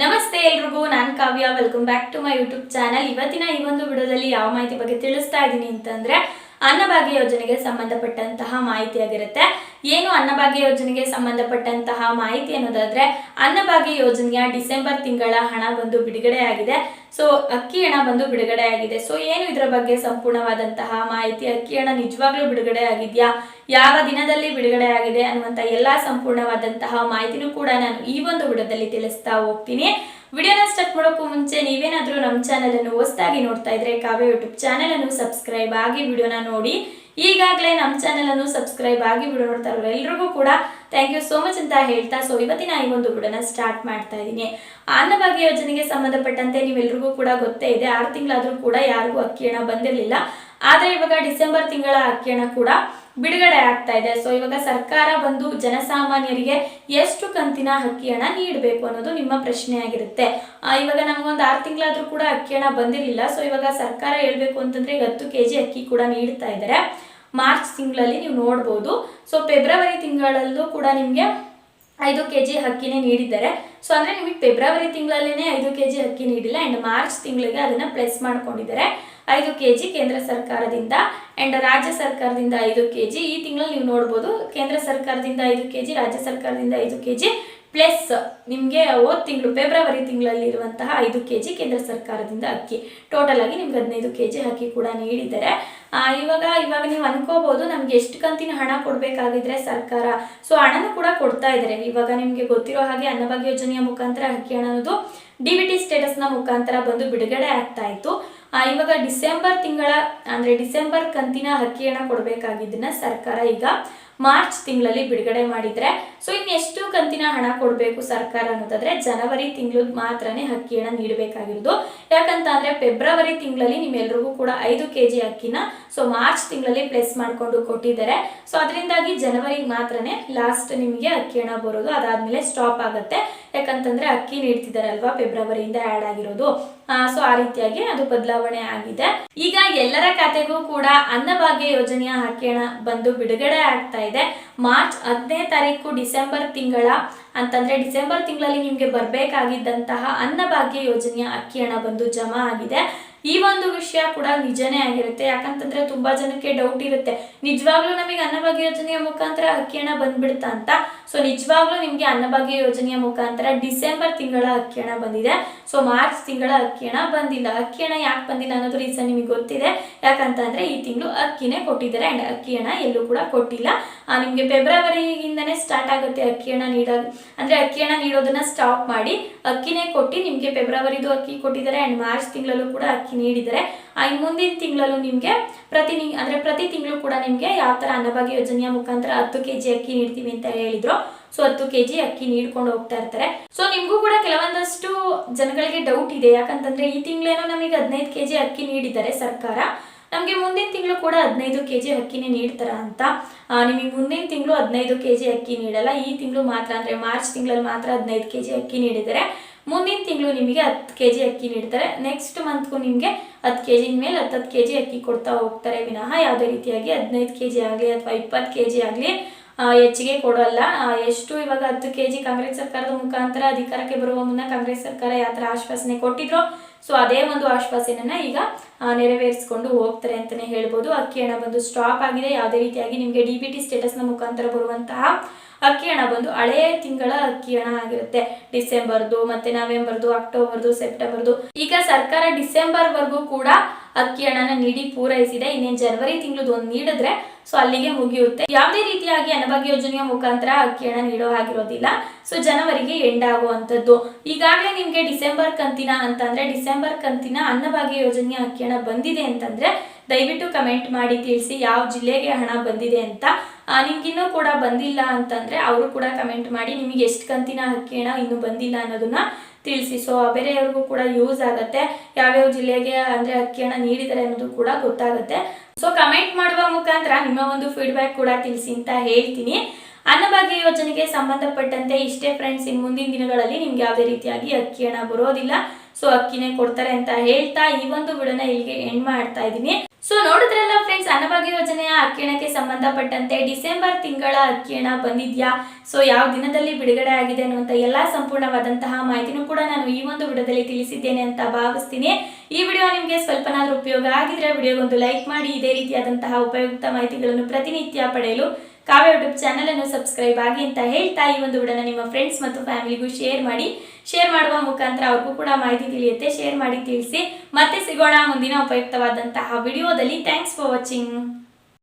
ನಮಸ್ತೆ ಎಲ್ರಿಗೂ, ನಾನು Kavya. Welcome back to my YouTube channel ಇವತ್ತಿನ ಈ ಒಂದು ವಿಡಿಯೋದಲ್ಲಿ ಯಾವ ಮಾಹಿತಿ ಬಗ್ಗೆ ತಿಳಿಸ್ತಾ ಇದ್ದೀನಿ ಅಂತಂದ್ರೆ ಅನ್ನಭಾಗ್ಯ ಯೋಜನೆಗೆ ಸಂಬಂಧಪಟ್ಟಂತಹ ಮಾಹಿತಿಯಾಗಿರುತ್ತೆ ಏನು ಅನ್ನಭಾಗ್ಯ ಯೋಜನೆಗೆ ಸಂಬಂಧಪಟ್ಟಂತಹ ಮಾಹಿತಿ ಅನ್ನೋದಾದ್ರೆ, ಅನ್ನಭಾಗ್ಯ ಯೋಜನೆಯ ಡಿಸೆಂಬರ್ ತಿಂಗಳ ಹಣ ಬಂದು ಬಿಡುಗಡೆ ಆಗಿದೆ ಸೊ, ಅಕ್ಕಿ ಹಣ ಬಂದು ಬಿಡುಗಡೆ ಆಗಿದೆ ಸೊ, ಏನು ಇದರ ಬಗ್ಗೆ ಸಂಪೂರ್ಣವಾದಂತಹ ಮಾಹಿತಿ? ಅಕ್ಕಿ ಹಣ ನಿಜವಾಗ್ಲೂ ಬಿಡುಗಡೆ ಆಗಿದೆಯಾ ಯಾವ ದಿನದಲ್ಲಿ ಬಿಡುಗಡೆ ಆಗಿದೆ ಅನ್ನುವಂಥ ಎಲ್ಲಾ ಸಂಪೂರ್ಣವಾದಂತಹ ಮಾಹಿತಿನೂ ಕೂಡ ನಾನು ಈ ಒಂದು ವಿಡದಲ್ಲಿ ತಿಳಿಸ್ತಾ ಹೋಗ್ತೀನಿ. ವಿಡಿಯೋನ ಸ್ಟಾರ್ಟ್ ಮಾಡೋಕ್ಕೂ ಮುಂಚೆ ನೀವೇನಾದರೂ ನಮ್ಮ ಚಾನಲನ್ನು ಹೊಸದಾಗಿ ನೋಡ್ತಾ ಇದ್ರೆ ಕಾವ್ಯ ಯೂಟ್ಯೂಬ್ ಚಾನಲನ್ನು ಸಬ್ಸ್ಕ್ರೈಬ್ ಆಗಿ ವಿಡಿಯೋನ ನೋಡಿ. ಈಗಾಗಲೇ ನಮ್ಮ ಚಾನಲನ್ನು ಸಬ್ಸ್ಕ್ರೈಬ್ ಆಗಿ ವಿಡಿಯೋ ನೋಡ್ತಾ ಇರೋರು ಎಲ್ರಿಗೂ ಕೂಡ ಥ್ಯಾಂಕ್ ಯು ಸೋ ಮಚ್ ಅಂತ ಹೇಳ್ತಾ ಸೊ ಇವತ್ತಿನ ಈ ಒಂದು ವಿಡಿಯೋನ ಸ್ಟಾರ್ಟ್ ಮಾಡ್ತಾ ಇದ್ದೀನಿ. ಅನ್ನಭಾಗ್ಯ ಯೋಜನೆಗೆ ಸಂಬಂಧಪಟ್ಟಂತೆ ನೀವೆಲ್ರಿಗೂ ಕೂಡ ಗೊತ್ತೇ ಇದೆ. ಆರು ತಿಂಗಳಾದರೂ ಕೂಡ ಯಾರಿಗೂ ಅಕ್ಕಿ ಹಣ ಬಂದಿರಲಿಲ್ಲ. ಆದರೆ ಇವಾಗ ಡಿಸೆಂಬರ್ ತಿಂಗಳ ಅಕ್ಕಿ ಹಣ ಕೂಡ ಬಿಡುಗಡೆ ಆಗ್ತಾ ಇದೆ. ಸೊ ಇವಾಗ ಸರ್ಕಾರ ಬಂದು ಜನಸಾಮಾನ್ಯರಿಗೆ ಎಷ್ಟು ಕಂತಿನ ಅಕ್ಕಿ ಹಣ ನೀಡಬೇಕು ಅನ್ನೋದು ನಿಮ್ಮ ಪ್ರಶ್ನೆ ಆಗಿರುತ್ತೆ. ಇವಾಗ ನಮಗೊಂದು ಆರು ತಿಂಗಳಾದರೂ ಕೂಡ ಅಕ್ಕಿ ಹಣ ಬಂದಿರಲಿಲ್ಲ. ಸೊ ಇವಾಗ ಸರ್ಕಾರ ಹೇಳ್ಬೇಕು ಅಂತಂದ್ರೆ ಈಗ ಹತ್ತು ಕೆ ಅಕ್ಕಿ ಕೂಡ ನೀಡ್ತಾ ಇದ್ದಾರೆ ಮಾರ್ಚ್ ತಿಂಗಳಲ್ಲಿ ನೀವು ನೋಡ್ಬೋದು. ಸೊ ಫೆಬ್ರವರಿ ತಿಂಗಳಲ್ಲೂ ಕೂಡ ನಿಮಗೆ ಐದು ಕೆ ಜಿ ಅಕ್ಕಿನೇ ನೀಡಿದ್ದಾರೆ. ಸೊ ಅಂದರೆ ನಿಮಗೆ ಫೆಬ್ರವರಿ ತಿಂಗಳಲ್ಲೇ ಐದು ಕೆ ಜಿ ಅಕ್ಕಿ ನೀಡಿಲ್ಲ. ಆ್ಯಂಡ್ ಮಾರ್ಚ್ ತಿಂಗಳಿಗೆ ಅದನ್ನು ಪ್ಲೇಸ್ ಮಾಡ್ಕೊಂಡಿದ್ದಾರೆ. ಐದು ಕೆ ಜಿ ಕೇಂದ್ರ ಸರ್ಕಾರದಿಂದ. ಆ್ಯಂಡ್ ರಾಜ್ಯ ಸರ್ಕಾರದಿಂದ ಐದು ಕೆ ಜಿ ಈ ತಿಂಗಳಲ್ಲಿ ನೀವು ನೋಡ್ಬೋದು, ಕೇಂದ್ರ ಸರ್ಕಾರದಿಂದ ಐದು ಕೆ ಜಿ ರಾಜ್ಯ ಸರ್ಕಾರದಿಂದ ಐದು ಕೆ ಜಿ ಪ್ಲಸ್ ನಿಮಗೆ ಹೋದ ತಿಂಗಳು, ಫೆಬ್ರವರಿ ತಿಂಗಳಲ್ಲಿ ಇರುವಂತಹ ಐದು ಕೆ ಜಿ ಕೇಂದ್ರ ಸರ್ಕಾರದಿಂದ ಅಕ್ಕಿ. ಟೋಟಲ್ ಆಗಿ ನಿಮ್ಗೆ ಹದಿನೈದು ಕೆ ಜಿ ಅಕ್ಕಿ ಕೂಡ ನೀಡಿದ್ದಾರೆ. ಇವಾಗ ಇವಾಗ ನೀವು ಅನ್ಕೋಬಹುದು ನಮ್ಗೆ ಎಷ್ಟು ಕಂತಿನ ಹಣ ಕೊಡಬೇಕಾಗಿದ್ರೆ ಸರ್ಕಾರ ಸೊ ಹಣನೂ ಕೂಡ ಕೊಡ್ತಾ ಇದ್ದಾರೆ. ಇವಾಗ ನಿಮಗೆ ಗೊತ್ತಿರೋ ಹಾಗೆ ಅನ್ನಭಾಗ್ಯ ಯೋಜನೆಯ ಮುಖಾಂತರ ಅಕ್ಕಿ ಹಣ ಅನ್ನೋದು ಡಿ ವಿ ಟಿ ಸ್ಟೇಟಸ್ನ ಮುಖಾಂತರ ಬಂದು ಬಿಡುಗಡೆ ಆಗ್ತಾ ಇತ್ತು. ಇವಾಗ ಡಿಸೆಂಬರ್ ತಿಂಗಳ, ಅಂದ್ರೆ ಡಿಸೆಂಬರ್ ಕಂತಿನ ಅಕ್ಕಿ ಹಣ ಕೊಡಬೇಕಾಗಿದ್ದನ್ನ ಸರ್ಕಾರ ಈಗ ಮಾರ್ಚ್ ತಿಂಗಳಲ್ಲಿ ಬಿಡುಗಡೆ ಮಾಡಿದ್ರೆ, ಸೊ ಇನ್ನು ಎಷ್ಟು ಕಂತಿನ ಹಣ ಕೊಡಬೇಕು ಸರ್ಕಾರ ಅನ್ನೋದಾದ್ರೆ ಜನವರಿ ತಿಂಗಳು ಮಾತ್ರನೇ ಅಕ್ಕಿ ಹಣ ನೀಡಬೇಕಾಗಿರೋದು. ಯಾಕಂತ ಅಂದ್ರೆ ಫೆಬ್ರವರಿ ತಿಂಗಳಲ್ಲಿ ನಿಮ್ಮೆಲ್ಲರಿಗೂ ಕೂಡ ಐದು ಕೆ ಜಿ ಅಕ್ಕಿನ ಸೊ ಮಾರ್ಚ್ ತಿಂಗಳಲ್ಲಿ ಪ್ಲೇಸ್ ಮಾಡಿಕೊಂಡು ಕೊಟ್ಟಿದ್ದಾರೆ. ಸೊ ಅದರಿಂದಾಗಿ ಜನವರಿ ಮಾತ್ರನೇ ಲಾಸ್ಟ್ ನಿಮಗೆ ಅಕ್ಕಿ ಹಣ ಬರೋದು, ಅದಾದ್ಮೇಲೆ ಸ್ಟಾಪ್ ಆಗುತ್ತೆ. ಯಾಕಂತಂದ್ರೆ ಅಕ್ಕಿ ನೀಡ್ತಿದ್ದಾರಲ್ವಾ ಫೆಬ್ರವರಿಯಿಂದ ಆ್ಯಡ್ ಆಗಿರೋದು. ಸೊ ಆ ರೀತಿಯಾಗಿ ಅದು ಬದಲಾವಣೆ ಆಗಿದೆ. ಈಗ ಎಲ್ಲರ ಖಾತೆಗೂ ಕೂಡ ಅನ್ನಭಾಗ್ಯ ಯೋಜನೆಯ ಹಣ ಬಂದು ಬಿಡುಗಡೆ ಆಗ್ತಾ ಇದೆ. ಮಾರ್ಚ್ ಹದಿನೈದು ತಾರೀಕು ಡಿಸೆಂಬರ್ ತಿಂಗಳ, ಅಂತಂದ್ರೆ ಡಿಸೆಂಬರ್ ತಿಂಗಳಲ್ಲಿ ನಿಮಗೆ ಬರಬೇಕಾಗಿದ್ದಂತಹ ಅನ್ನಭಾಗ್ಯ ಯೋಜನೆಯ ಅಕ್ಕಿ ಹಣ ಬಂದು ಜಮಾ ಆಗಿದೆ. ಈ ಒಂದು ವಿಷಯ ಕೂಡ ನಿಜನೇ ಆಗಿರುತ್ತೆ. ಯಾಕಂತಂದ್ರೆ ತುಂಬಾ ಜನಕ್ಕೆ ಡೌಟ್ ಇರುತ್ತೆ. ನಿಜವಾಗ್ಲೂ ನಮಗೆ ಅನ್ನಭಾಗ್ಯ ಯೋಜನೆಯ ಮುಖಾಂತರ ಅಕ್ಕಿ ಹಣ ಬಂದ್ಬಿಡ್ತಾ ಅಂತ. ಸೊ ನಿಜವಾಗ್ಲೂ ನಿಮಗೆ ಅನ್ನಭಾಗ್ಯ ಯೋಜನೆಯ ಮುಖಾಂತರ ಡಿಸೆಂಬರ್ ತಿಂಗಳ ಅಕ್ಕಿ ಬಂದಿದೆ. ಸೊ ಮಾರ್ಚ್ ತಿಂಗಳ ಅಕ್ಕಿ ಬಂದಿಲ್ಲ. ಅಕ್ಕಿ ಯಾಕೆ ಬಂದಿಲ್ಲ ಅನ್ನೋದು ರೀಸನ್ ನಿಮಗೆ ಗೊತ್ತಿದೆ. ಯಾಕಂತಂದ್ರೆ ಈ ತಿಂಗಳು ಅಕ್ಕಿನೇ ಕೊಟ್ಟಿದ್ದಾರೆ ಅಂಡ್ ಅಕ್ಕಿ ಎಲ್ಲೂ ಕೂಡ ಕೊಟ್ಟಿಲ್ಲ. ನಿಮಗೆ ಫೆಬ್ರವರಿಯಿಂದನೇ ಸ್ಟಾರ್ಟ್ ಆಗುತ್ತೆ ಅಕ್ಕಿ ಹಣ ನೀಡೋದು ಅಂದ್ರೆ ಅಕ್ಕಿ ಹಣ ನೀಡೋದನ್ನ ಸ್ಟಾಪ್ ಮಾಡಿ ಅಕ್ಕಿನೇ ಕೊಟ್ಟು ನಿಮಗೆ ಫೆಬ್ರವರಿದು ಅಕ್ಕಿ ಕೊಟ್ಟಿದ್ದಾರೆ ಅಂಡ್ ಮಾರ್ಚ್ ತಿಂಗಳಲ್ಲೂ ಕೂಡ ಅಕ್ಕಿ ನೀಡಿದ್ದಾರೆ. ಆ, ಮುಂದಿನ ತಿಂಗಳಲ್ಲೂ ನಿಮಗೆ ಪ್ರತಿ ಅಂದ್ರೆ ಪ್ರತಿ ತಿಂಗಳು ಕೂಡ ನಿಮಗೆ ಯಾವ ತರ ಅನ್ನಭಾಗ್ಯ ಯೋಜನೆಯ ಮುಖಾಂತರ ಹತ್ತು ಕೆ ಜಿ ಅಕ್ಕಿ ನೀಡ್ತೀವಿ ಅಂತ ಹೇಳಿದ್ರು. ಸೊ ಹತ್ತು ಕೆ ಜಿ ಅಕ್ಕಿ ನೀಡ್ಕೊಂಡು ಹೋಗ್ತಾ ಇರ್ತಾರೆ. ಸೊ ನಿಮಗೂ ಕೂಡ ಕೆಲವೊಂದಷ್ಟು ಜನಗಳಿಗೆ ಡೌಟ್ ಇದೆ. ಯಾಕಂತಂದ್ರೆ ಈ ತಿಂಗಳೇನೋ ನಮಗೆ ಹದಿನೈದು ಕೆ ಜಿ ಅಕ್ಕಿ ನೀಡಿದ್ದಾರೆ ಸರ್ಕಾರ. ನಮಗೆ ಮುಂದಿನ ತಿಂಗಳು ಕೂಡ ಹದಿನೈದು ಕೆ ಜಿ ಅಕ್ಕಿನೇ ನೀಡ್ತಾರ ಅಂತ. ನಿಮಗೆ ಮುಂದಿನ ತಿಂಗಳು ಹದಿನೈದು ಕೆ ಜಿ ಅಕ್ಕಿ ನೀಡಲ್ಲ. ಈ ತಿಂಗಳು ಮಾತ್ರ ಅಂದರೆ ಮಾರ್ಚ್ ತಿಂಗಳಲ್ಲಿ ಮಾತ್ರ ಹದಿನೈದು ಕೆ ಜಿ ಅಕ್ಕಿ ನೀಡಿದ್ದಾರೆ. ಮುಂದಿನ ತಿಂಗಳು ನಿಮಗೆ ಹತ್ತು ಕೆ ಜಿ ಅಕ್ಕಿ ನೀಡ್ತಾರೆ. ನೆಕ್ಸ್ಟ್ ಮಂತ್ಗೂ ನಿಮಗೆ ಹತ್ತು ಕೆ ಜಿ ಮೇಲೆ ಹತ್ತು ಕೆ ಜಿ ಅಕ್ಕಿ ಕೊಡ್ತಾ ಹೋಗ್ತಾರೆ. ವಿನಃ ಯಾವುದೇ ರೀತಿಯಾಗಿ ಹದಿನೈದು ಕೆ ಜಿ ಆಗಲಿ ಅಥವಾ ಇಪ್ಪತ್ತು ಕೆ ಜಿ ಆಗಲಿ ಹೆಚ್ಚಿಗೆ ಕೊಡೋಲ್ಲ. ಎಷ್ಟು ಇವಾಗ ಹತ್ತು ಕೆ ಜಿ ಕಾಂಗ್ರೆಸ್ ಸರ್ಕಾರದ ಮುಖಾಂತರ ಅಧಿಕಾರಕ್ಕೆ ಬರುವ ಮುನ್ನ ಕಾಂಗ್ರೆಸ್ ಸರ್ಕಾರ ಯಾವ ಥರ ಆಶ್ವಾಸನೆ ಕೊಟ್ಟಿದ್ರು, ಸೊ ಅದೇ ಒಂದು ಆಶ್ವಾಸನೆಯನ್ನ ಈಗ ನೆರವೇರಿಸ್ಕೊಂಡು ಹೋಗ್ತಾರೆ ಅಂತಲೇ ಹೇಳ್ಬೋದು. ಅಕ್ಕಿ ಹಣ ಬಂದು ಸ್ಟಾಪ್ ಆಗಿದೆ. ಯಾವುದೇ ರೀತಿಯಾಗಿ ನಿಮಗೆ ಡಿ ಬಿ ಟಿ ಸ್ಟೇಟಸ್ನ ಮುಖಾಂತರ ಬರುವಂತಹ ಅಕ್ಕಿ ಹಣ ಬಂದು ಹಳೆಯ ತಿಂಗಳ ಅಕ್ಕಿ ಹಣ ಆಗಿರುತ್ತೆ. ಡಿಸೆಂಬರ್ದು, ಮತ್ತೆ ನವೆಂಬರ್ದು, ಅಕ್ಟೋಬರ್ದು, ಸೆಪ್ಟೆಂಬರ್ದು. ಈಗ ಸರ್ಕಾರ ಡಿಸೆಂಬರ್ವರೆಗೂ ಕೂಡ ಅಕ್ಕಿ ಹಣನ ನೀಡಿ ಪೂರೈಸಿದೆ. ಇನ್ನೇನು ಜನವರಿ ತಿಂಗಳದ್ದು ಒಂದು ನೀಡಿದ್ರೆ ಸೊ ಅಲ್ಲಿಗೆ ಮುಗಿಯುತ್ತೆ. ಯಾವುದೇ ರೀತಿಯಾಗಿ ಅನ್ನಭಾಗ್ಯ ಯೋಜನೆಯ ಮುಖಾಂತರ ಅಕ್ಕಿ ಹಣ ನೀಡೋ ಆಗಿರೋದಿಲ್ಲ ಸೊ ಜನವರಿಗೆ ಎಂಡ್ ಆಗುವಂಥದ್ದು. ಈಗಾಗಲೇ ನಿಮಗೆ ಡಿಸೆಂಬರ್ ಕಂತಿನ ಅಂತಂದ್ರೆ ಡಿಸೆಂಬರ್ ಕಂತಿನ ಅನ್ನಭಾಗ್ಯ ಯೋಜನೆಯ ಅಕ್ಕಿ ಹಣ ಬಂದಿದೆ ಅಂತಂದ್ರೆ ದಯವಿಟ್ಟು ಕಮೆಂಟ್ ಮಾಡಿ ತಿಳಿಸಿ ಯಾವ ಜಿಲ್ಲೆಗೆ ಹಣ ಬಂದಿದೆ ಅಂತ. ನಿಮ್ಗಿನ್ನೂ ಕೂಡ ಬಂದಿಲ್ಲ ಅಂತಂದ್ರೆ ಅವರು ಕೂಡ ಕಮೆಂಟ್ ಮಾಡಿ ನಿಮಗೆ ಎಷ್ಟು ಕಂತಿನ ಅಕ್ಕಿ ಹಣ ಇನ್ನು ಬಂದಿಲ್ಲ ಅನ್ನೋದನ್ನ ತಿಳಿಸಿ. ಸೊ ಬೇರೆಯವ್ರಿಗೂ ಕೂಡ ಯೂಸ್ ಆಗುತ್ತೆ. ಯಾವ್ಯಾವ ಜಿಲ್ಲೆಗೆ ಅಂದ್ರೆ ಅಕ್ಕಿ ಹಣ ನೀಡಿದ್ದಾರೆ ಅನ್ನೋದು ಕೂಡ ಗೊತ್ತಾಗುತ್ತೆ. ಸೊ ಕಮೆಂಟ್ ಮಾಡುವ ಮುಖಾಂತರ ನಿಮ್ಮ ಒಂದು ಫೀಡ್ಬ್ಯಾಕ್ ಕೂಡ ತಿಳಿಸಿ ಅಂತ ಹೇಳ್ತೀನಿ. ಅನ್ನಭಾಗ್ಯ ಯೋಜನೆಗೆ ಸಂಬಂಧಪಟ್ಟಂತೆ ಇಷ್ಟೇ ಫ್ರೆಂಡ್ಸ್ ಇನ್ನು ಮುಂದಿನ ದಿನಗಳಲ್ಲಿ ನಿಮ್ಗೆ ಯಾವುದೇ ರೀತಿಯಾಗಿ ಅಕ್ಕಿ ಹಣ ಬರೋದಿಲ್ಲ. ಸೊ ಅಕ್ಕಿನೇ ಕೊಡ್ತಾರೆ ಅಂತ ಹೇಳ್ತಾ ಈ ಒಂದು ವಿಡಿಯೋನ ಇಲ್ಲಿಗೆ ಎಂಡ್ ಮಾಡ್ತಾ ಇದ್ದೀನಿ. ಸೊ ನೋಡಿದ್ರಲ್ಲ ಫ್ರೆಂಡ್ಸ್ ಅನ್ನಭಾಗ್ಯ ಯೋಜನೆಯ ಅಕ್ಕಿಣಕ್ಕೆ ಸಂಬಂಧಪಟ್ಟಂತೆ ಡಿಸೆಂಬರ್ ತಿಂಗಳ ಅಕ್ಕಿಣ ಬಂದಿದ್ಯಾ? ಸೊ ಯಾವ ದಿನದಲ್ಲಿ ಬಿಡುಗಡೆ ಆಗಿದೆ ಅನ್ನುವಂಥ ಎಲ್ಲ ಸಂಪೂರ್ಣವಾದಂತಹ ಮಾಹಿತಿನೂ ಕೂಡ ನಾನು ಈ ಒಂದು ವಿಡಿಯೋದಲ್ಲಿ ತಿಳಿಸಿದ್ದೇನೆ ಅಂತ ಭಾವಿಸ್ತೀನಿ. ಈ ವಿಡಿಯೋ ನಿಮಗೆ ಸ್ವಲ್ಪನಾದರೂ ಉಪಯೋಗ ಆಗಿದ್ರೆ ವಿಡಿಯೋಗೊಂದು ಲೈಕ್ ಮಾಡಿ, ಇದೇ ರೀತಿಯಾದಂತಹ ಉಪಯುಕ್ತ ಮಾಹಿತಿಗಳನ್ನು ಪ್ರತಿನಿತ್ಯ ಪಡೆಯಲು ಕಾವ್ಯ ಯೂಟ್ಯೂಬ್ ಚಾನಲ್ ಅನ್ನು ಸಬ್ಸ್ಕ್ರೈಬ್ ಆಗಿ ಅಂತ ಹೇಳ್ತಾ ಈ ಒಂದು ವಿಡಿಯೋನ ನಿಮ್ಮ ಫ್ರೆಂಡ್ಸ್ ಮತ್ತು ಫ್ಯಾಮಿಲಿಗೂ ಶೇರ್ ಮಾಡಿ. ಶೇರ್ ಮಾಡುವ ಮುಖಾಂತರ ಅವ್ರಿಗೂ ಕೂಡ ಮಾಹಿತಿ ತಿಳಿಯುತ್ತೆ. ಶೇರ್ ಮಾಡಿ ತಿಳಿಸಿ. ಮತ್ತೆ ಸಿಗೋಣ ಮುಂದಿನ ಉಪಯುಕ್ತವಾದಂತಹ ವಿಡಿಯೋದಲ್ಲಿ. Thanks for watching